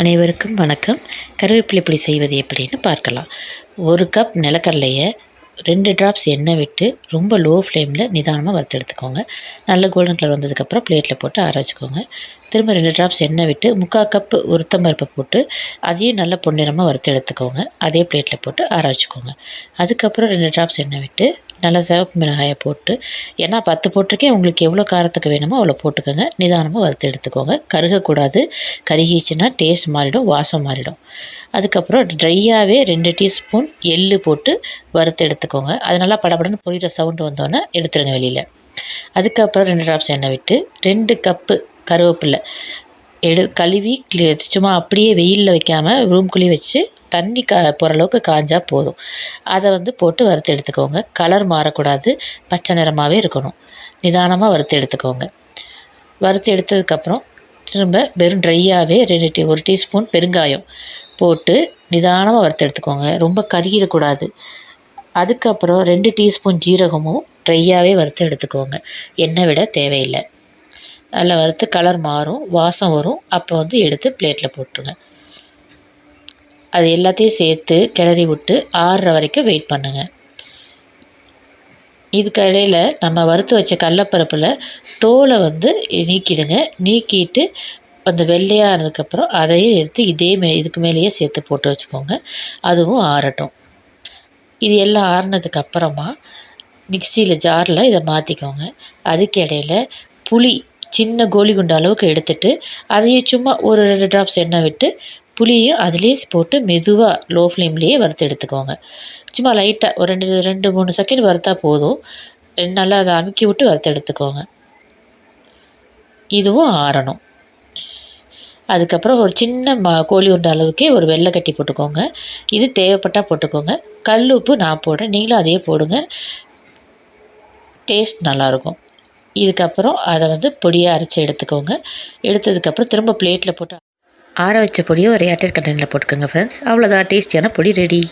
அனைவருக்கும் வணக்கம். கருவேப்பிலை பொடி செய்வது எப்படின்னு பார்க்கலாம். ஒரு கப் நிலக்கடலையை ரெண்டு ட்ராப்ஸ் எண்ணெய் விட்டு ரொம்ப லோ ஃப்ளேமில் நிதானமாக வறுத்து எடுத்துக்கோங்க. நல்ல கோல்டன் கலர் வந்ததுக்கப்புறம் பிளேட்டில் போட்டு ஆற வச்சுக்கோங்க. திரும்ப ரெண்டு ட்ராப்ஸ் எண்ணெய் விட்டு முக்கால் கப்பு உருத்தம் பருப்பை போட்டு அதையும் நல்ல பொன்னிறமாக வறுத்து எடுத்துக்கோங்க. அதே பிளேட்டில் போட்டு ஆற வச்சுக்கோங்க. அதுக்கப்புறம் ரெண்டு ட்ராப்ஸ் எண்ணெய் விட்டு நல்லா சிவப்பு மிளகாயை போட்டு ஏன்னா பத்து போட்டிருக்கேன் உங்களுக்கு எவ்வளோ காரத்துக்கு வேணுமோ அவ்வளோ போட்டுக்கோங்க. நிதானமாக வறுத்து எடுத்துக்கோங்க. கருகக்கூடாது. கருகிச்சுன்னா டேஸ்ட் மாறிடும் வாசம் மாறிடும். அதுக்கப்புறம் ட்ரையாகவே ரெண்டு டீஸ்பூன் எள்ளு போட்டு வறுத்து எடுத்துக்கோங்க. அது நல்லா படபடன்னு பொரியிற சவுண்டு வந்தோன்னே எடுத்துருங்க வெளியில். அதுக்கப்புறம் ரெண்டு ட்ராப்ஸ் எண்ணெய் விட்டு ரெண்டு கப்பு கருவேப்பில்லை எடு கழுவி சும்மா அப்படியே வெயிலில் வைக்காமல் ரூம்குள்ளேயே வச்சு தண்ணி கா போகிற அளவுக்கு காஞ்சால் போதும். அதை வந்து போட்டு வறுத்து எடுத்துக்கோங்க. கலர் மாறக்கூடாது. பச்சை நிறமாகவே இருக்கணும். நிதானமாக வறுத்து எடுத்துக்கோங்க. வறுத்து எடுத்ததுக்கப்புறம் திரும்ப வெறும் ட்ரையாகவே ரெண்டு டீ ஒரு டீஸ்பூன் பெருங்காயம் போட்டு நிதானமாக வறுத்து எடுத்துக்கோங்க. ரொம்ப கருகிடக்கூடாது. அதுக்கப்புறம் ரெண்டு டீஸ்பூன் ஜீரகமும் ட்ரையாகவே வறுத்து எடுத்துக்கோங்க. எண்ணெய் விட தேவையில்லை. நல்லா வறுத்து கலர் மாறும் வாசம் வரும். அப்போ வந்து எடுத்து பிளேட்டில் போட்டுருங்க. அது எல்லாத்தையும் சேர்த்து கிளறி விட்டு ஆறுற வரைக்கும் வெயிட் பண்ணுங்கள் இதுக்கு இடையில் நம்ம வறுத்து வச்ச கடலப்பருப்பில் தோலை வந்து நீக்கிடுங்க. நீக்கிட்டு அந்த வெள்ளையாக இருந்ததுக்கப்புறம் அதையும் எடுத்து இதே மே இதுக்கு மேலேயே சேர்த்து போட்டு வச்சுக்கோங்க. அதுவும் ஆறட்டும். இது எல்லாம் ஆறுனதுக்கப்புறமா மிக்சியில் ஜாரில் இதை மாற்றிக்கோங்க அதுக்கு இடையில புளி சின்ன கோலி குண்டு அளவுக்கு எடுத்துட்டு அதையும் சும்மா ஒரு ரெண்டு ட்ராப்ஸ் எண்ணெய் விட்டு புளியையும் அதிலே போட்டு மெதுவாக லோ ஃப்ளேம்லேயே வறுத்து எடுத்துக்கோங்க. சும்மா லைட்டாக ஒரு ரெண்டு ரெண்டு மூணு செகண்ட் வறுத்தா போதும். ரெண்டு நல்லா அதை அமுக்கி விட்டு வறுத்து எடுத்துக்கோங்க. இதுவும் ஆறணும். அதுக்கப்புறம் ஒரு சின்ன ம கோழி உருண்டை அளவுக்கே ஒரு வெள்ளை கட்டி போட்டுக்கோங்க. இது தேவைப்பட்டால் போட்டுக்கோங்க. கல் உப்பு நான் போடுறேன். நீங்களும் அதையே போடுங்க. டேஸ்ட் நல்லாயிருக்கும். இதுக்கப்புறம் அதை வந்து பொடியாக அரைச்சி எடுத்துக்கோங்க. எடுத்ததுக்கப்புறம் திரும்ப பிளேட்டில் போட்டு ஆற வச்ச பொடியை ஒரு ஏர்டெல் கண்டெய்னரில் போட்டுக்கோங்க ஃப்ரெண்ட்ஸ் அவ்வளோதான் டேஸ்டியான பொடி ரெடி